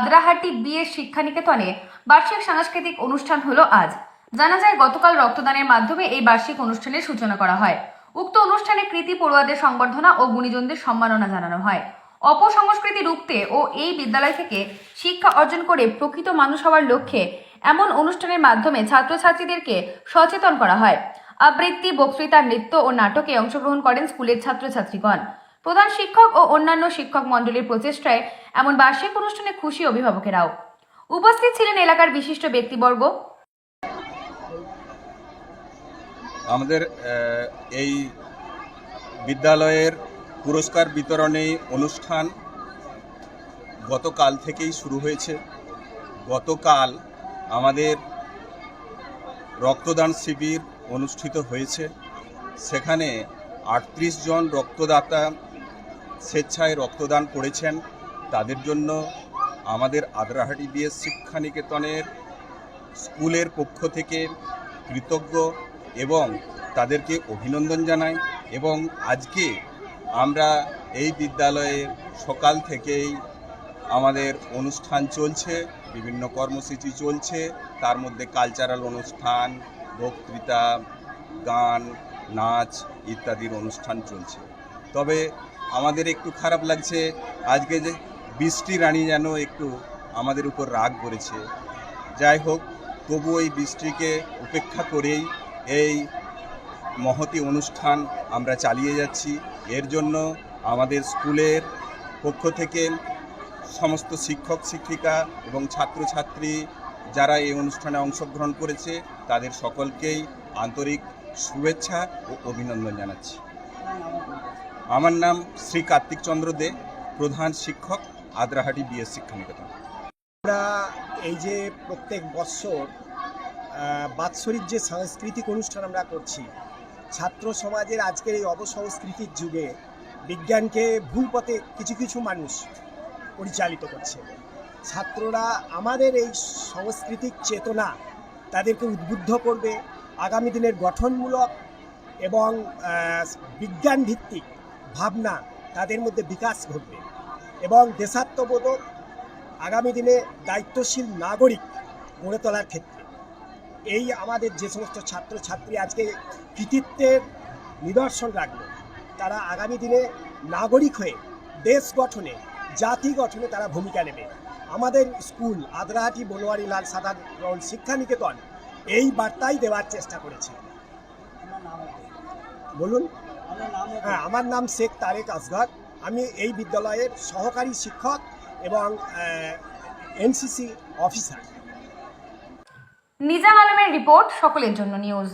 Adrahati BA শিক্ষানিকেতনে বার্ষিক সাংস্কৃতিক অনুষ্ঠান হলো আজ। জানা যায়, গতকাল রক্তদানের মাধ্যমে এই বার্ষিক অনুষ্ঠানের সূচনা করা হয়। উক্ত অনুষ্ঠানে কৃতি পড়ুয়াদের সংবর্ধনা ও গুণীজনদের সম্মাননা জানানো হয়। অপসংস্কৃতি রুখতে ও এই বিদ্যালয় থেকে শিক্ষা অর্জন করে প্রকৃত মানুষ হওয়ার লক্ষ্যে এমন অনুষ্ঠানের মাধ্যমে ছাত্রছাত্রীদেরকে সচেতন করা হয়। আবৃত্তি, বক্তৃতা, নৃত্য ও নাটকে অংশগ্রহণ করেন স্কুলের ছাত্রছাত্রীগণ। প্রধান শিক্ষক ও অন্যান্য শিক্ষক মণ্ডলীর প্রচেষ্টায় এমন বার্ষিক অনুষ্ঠানে খুশি অভিভাবকেরাও। উপস্থিত ছিলেন এলাকার বিশিষ্ট ব্যক্তিবর্গ। আমাদের এই বিদ্যালয়ের পুরস্কার বিতরণী অনুষ্ঠান গতকাল থেকেই শুরু হয়েছে। গতকাল আমাদের রক্তদান শিবির অনুষ্ঠিত হয়েছে। সেখানে আটত্রিশ জন রক্তদাতা স্বেচ্ছায় রক্তদান করেছেন। তাদের জন্য আমাদের আদ্রাহাটি বিএস শিক্ষানিকেতনের স্কুলের পক্ষ থেকে কৃতজ্ঞ এবং তাদেরকে অভিনন্দন জানাই এবং আজকে আমরা এই বিদ্যালয়ে সকাল থেকেই আমাদের অনুষ্ঠান চলছে, বিভিন্ন কর্মসূচি চলছে। তার মধ্যে কালচারাল অনুষ্ঠান, বক্তৃতা, গান, নাচ ইত্যাদির অনুষ্ঠান চলছে। তবে আমাদের একটু খারাপ লাগছে। আজকে যে বৃষ্টি রানী যেন একটু আমাদের উপর রাগ করেছে। যাই হোক তবু এই বৃষ্টিকে উপেক্ষা করেই এই মহতি অনুষ্ঠান আমরা চালিয়ে যাচ্ছি। এর জন্য আমাদের স্কুলের পক্ষ থেকে সমস্ত শিক্ষক, শিক্ষিকা এবং ছাত্রছাত্রী যারা এই অনুষ্ঠানে অংশগ্রহণ করেছে, তাদের সকলকেই আন্তরিক শুভেচ্ছা ও অভিনন্দন জানাচ্ছি। আমার নাম শ্রী কার্তিক চন্দ্র দে, প্রধান শিক্ষক, আদ্রাহাটি বিএস শিক্ষানিকেতন। আমরা এই যে প্রত্যেক বৎসর বাৎসরিক যে সাংস্কৃতিক অনুষ্ঠান আমরা করছি, ছাত্র সমাজের আজকের এই অবসংস্কৃতির যুগে বিজ্ঞানকে ভুল পথে কিছু কিছু মানুষ পরিচালিত করছে। ছাত্ররা আমাদের এই সাংস্কৃতিক চেতনা তাদেরকে উদ্বুদ্ধ করবে, আগামী দিনের গঠনমূলক এবং বিজ্ঞান ভিত্তিক ভাবনা তাদের মধ্যে বিকাশ ঘটবে এবং দেশাত্মবোধক আগামী দিনে দায়িত্বশীল নাগরিক গড়ে তোলার ক্ষেত্রে। এই আমাদের যে সমস্ত ছাত্রছাত্রী আজকে কৃতিত্বের নিদর্শন রাখল, তারা আগামী দিনে নাগরিক হয়ে দেশ গঠনে, জাতি গঠনে তারা ভূমিকা নেবে। আমাদের স্কুল আদ্রাহাটি বনোয়ারি লাল সাধারণ শিক্ষা নিকেতন এই বার্তাই দেওয়ার চেষ্টা করেছে। বলুন। হ্যাঁ আমার নাম শেখ তারেক আসগর আমি এই বিদ্যালয়ের সহকারী শিক্ষক এবং এনসিসি অফিসার নিজাম আলমের রিপোর্ট, সকলের জন্য নিউজ।